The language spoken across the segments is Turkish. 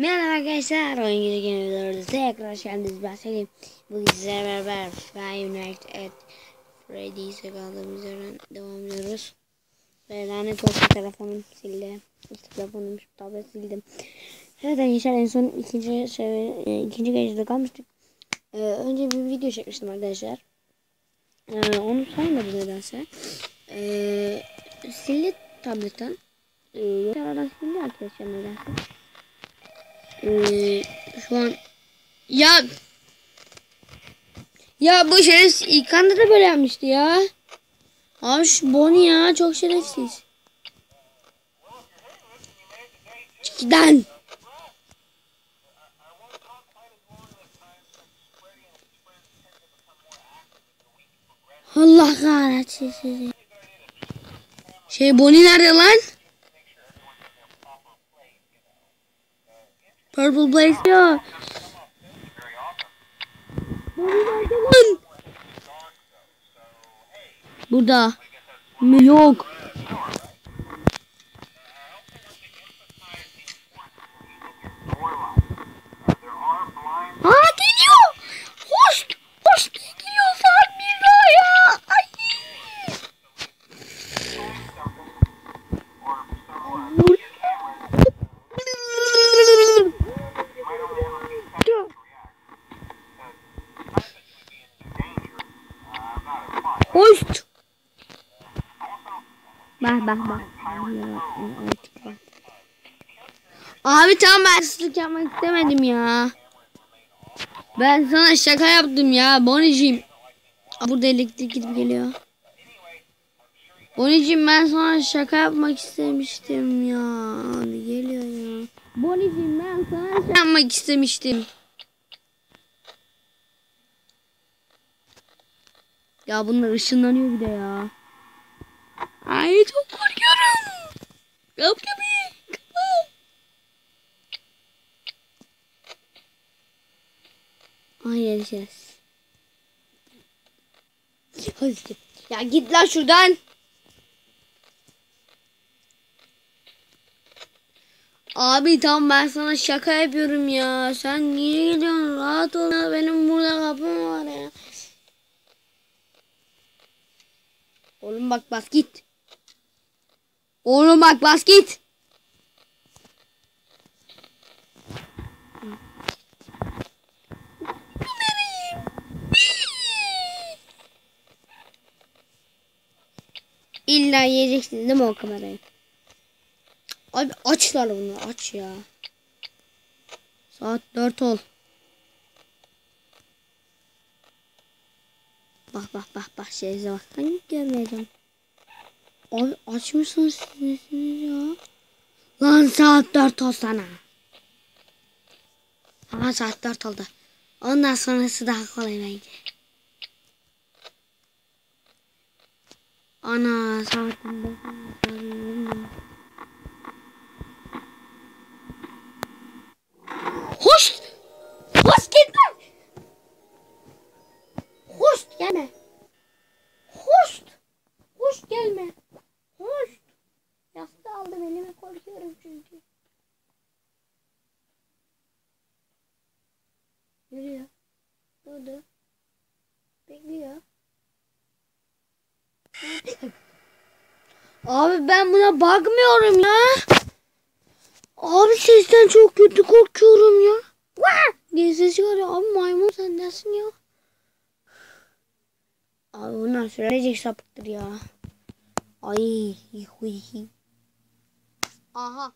Merhaba arkadaşlar, oyun gece geliyoruz. Tekrar hoş geldiniz. Ben Selim. Bugün sizlerle beraber Five Nights at Freddy's'e kaldığımız yerden devam ediyoruz. Ve lanet olsun telefonum sildi. Telefonum, tablet sildim. Evet arkadaşlar en son ikinci şey, ikinci gecede kalmıştık. Ee, önce bir video çekmiştim arkadaşlar. Ee, onu saymadı nedense. Ee, sildi tabletten. Ee, yok aradan sildi arkadaşlar nedense. Ee, şu an ya ya bu şerefsiz İlkan'da da böyle yapmıştı ya. Abi şu Bonnie ya çok şerefsiz. Çıkıdan. Allah kahretsin sizi. Şey Bonnie nerede lan? Purple Blaze ya. Burada. Yok. Aa geliyor. Hoş. Hoş geliyor saat bir daha ya. Ay. Hoş. Bak bak bak. Abi tamam ben sızlık yapmak istemedim ya. Ben sana şaka yaptım ya Boniciğim. Burada elektrik gidip geliyor. Boniciğim ben sana şaka yapmak istemiştim ya. Geliyor ya. Boniciğim ben sana şaka yapmak istemiştim. Ya bunlar ışınlanıyor bir de ya. Ay çok korkuyorum. Kap kapıyı. Kapa. Ay geleceğiz. Hadi. Ya git lan şuradan. Abi tamam ben sana şaka yapıyorum ya. Sen niye gidiyorsun? Rahat ol. Benim burada kapım var ya. Oğlum bak bas git. Oğlum bak bas git. İlla yiyeceksiniz değil mi o kamerayı? Abi açlar bunu aç ya. Saat 4 ol. Bak bak bak bak şeyse bak. Hani görmeyeceğim. Abi açmışsınız sizsiniz ya. Lan saat 4 olsana. Ama saat 4 oldu. Ondan sonrası daha kolay bence. Ana saatin 5 Hoş! Durdu. Bekliyor. Abi ben buna bakmıyorum ya. Abi sesten çok kötü korkuyorum ya. Diye ses çıkarıyor. Abi maymun sen nesin ya? Abi bunlar sürecek sapıktır ya. Ay huy. Aha.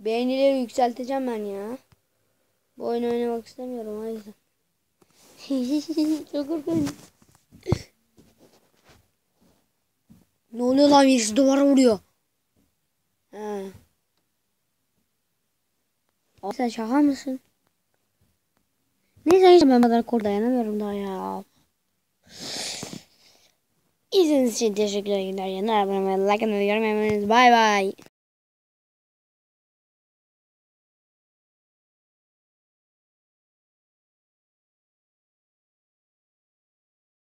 Beğenileri yükselteceğim ben ya. Bu oyunu oynamak istemiyorum o yüzden. Çok korkunç. Ne oluyor lan birisi duvara vuruyor. He. Abi sen şaka mısın? Neyse ben kadar kor dayanamıyorum daha ya. İzlediğiniz için teşekkür ederim. Abone olmayı, like atmayı, yorum yapmayı. Bye bye.